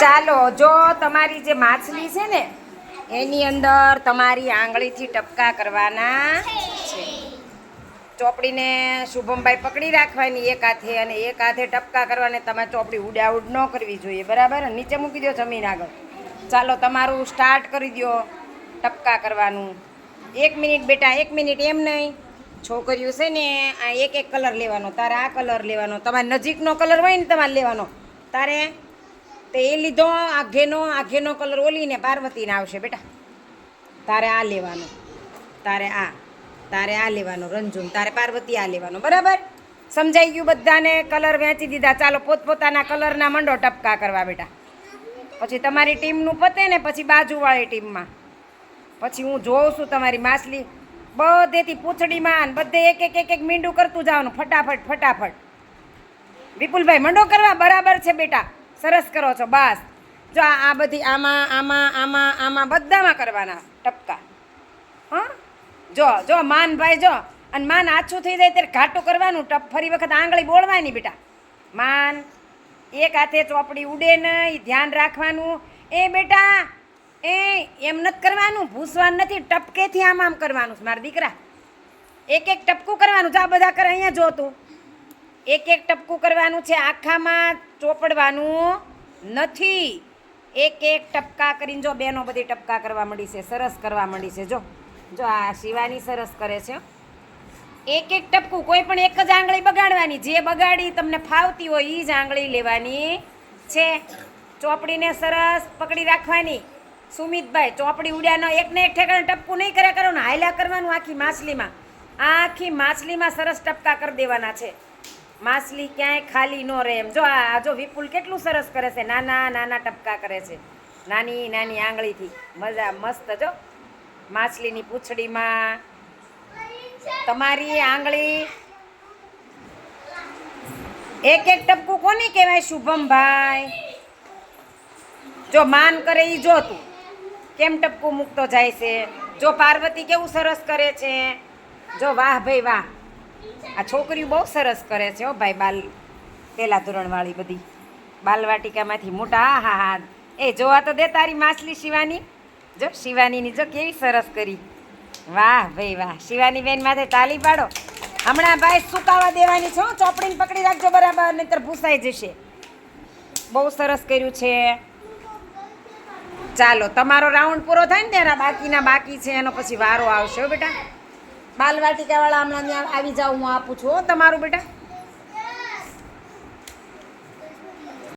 ચાલો, જો તમારી જે માછલી છે ને, એની અંદર તમારી આંગળીથી ટપકા કરવાના છે. ચોપડીને શુભમભાઈ પકડી રાખવાની એક હાથે અને એક હાથે ટપકા કરવાને તમે ચોપડી ઉડાઉડ ન કરવી જોઈએ, બરાબર? નીચે મૂકી દો જમીન આગળ. ચાલો, તમારું સ્ટાર્ટ કરી દો ટપકા કરવાનું. એક મિનિટ બેટા, એક મિનિટ એમ નહીં. છોકરીઓ છે ને, આ એક એક કલર લેવાનો, તારે આ કલર લેવાનો, તમારે નજીકનો કલર હોય ને તમારે લેવાનો. તારે તે એ લીધો આઘેનો આઘેનો કલર ઓલીને પાર્વતીને આવશે બેટા. તારે આ લેવાનો, તારે આ તારે આ લેવાનો રંજુન, તારે પાર્વતી આ લેવાનો, બરાબર? સમજાઈ ગયું બધાને? કલર વેચી દીધા. ચાલો પોતપોતાના કલરના મંડો ટપકા કરવા બેટા. પછી તમારી ટીમનું પતે ને પછી બાજુવાળી ટીમમાં. પછી હું જોઉં છું તમારી માછલી. બધેથી પૂંછડીમાં બધે એક એક એક એક મીંડું કરતું જવાનું. ફટાફટ ફટાફટ. વિપુલભાઈ, મંડો કરવા બરાબર છે બેટા. સરસ કરો છો, બસ. જો આ આ બધી આમાં આમાં આમાં આમાં બધામાં કરવાના ટપકા. હા? જો જો માન ભાઈ જો, અને માન આછું થઈ જાય ત્યારે ઘાટું કરવાનું ટપ. ફરી વખત આંગળી બોળવાની બેટા. માન, એક હાથે ચોપડી ઉડે નહીં, ધ્યાન રાખવાનું. એ બેટા, એ એમ નથી કરવાનું, ભૂસવાનું નથી, ટપકેથી આમ આમ કરવાનું છે મારા દીકરા. એક એક ટપકું કરવાનું. જા, બધા કરે અહીંયા જો તું. એક એક ટપકું કરવાનું છે. આખામાં ચોપડવાનું નથી. એક એક ટપકા કરીને જો બેનો બધી ટપકા કરવા મળી છે, સરસ કરવા મળી છે. જો જો આ શિવાની સરસ કરે છે. એક એક ટપકું, કોઈ પણ એક જ આંગળી બગાડવાની. જે બગાડી તમને ફાવતી હોય એ જ આંગળી લેવાની છે. ચોપડીને સરસ પકડી રાખવાની. સુમિતભાઈ, ચોપડી ઉડ્યાનો એકને એક ઠેકાણે ટપકું નહીં કર્યા કરવાનું હાયલા કરવાનું આખી માછલીમાં. આખી માછલીમાં સરસ ટપકા કરી દેવાના છે. માછલી ક્યાંય ખાલી ન રહે. એમ જો આ જો વિપુલ કેટલું સરસ કરે છે. નાના નાના ટપકા કરે છે. નાની નાની આંગળીથી. મજા, મસ્ત, જો. માછલીની પૂંછડીમાં તમારી આંગળી. એક એક ટપકું કોની કહેવાય? શુભમભાઈ. જો માન કરે એ જો તું. કેમ ટપકું મૂકતો જાય છે? જો પાર્વતી કેવું સરસ કરે છે? જો વાહ ભાઈ વાહ. આ છોકરીઓ બહુ સરસ કરે છે હો ભાઈ, બાલ પહેલા ધોરણવાળી બધી. બાલવાટિકામાંથી મોટા, હા હા હા. એ જોવા તો દે તારી માછલી શિવાની. જો, શિવાનીની જો કેવી સરસ કરી. વાહ, ભાઈ, વાહ. શિવાની બેન માથે તાલી પાડો. હમણાં ભાઈ સુકાવા દેવાની છે ચોપડીને પકડી રાખજો બરાબર, નહીતર ભૂસાઈ જશે. બહુ સરસ કર્યું છે. ચાલો, તમારો રાઉન્ડ પૂરો થાય ને ત્યારે બાકીના બાકી છે, એનો પછી વારો આવશે હો બેટા. બાલવાટિકાવાળા હમણાં ત્યાં આવી જાવ હું આપું છું તમારું બેટા?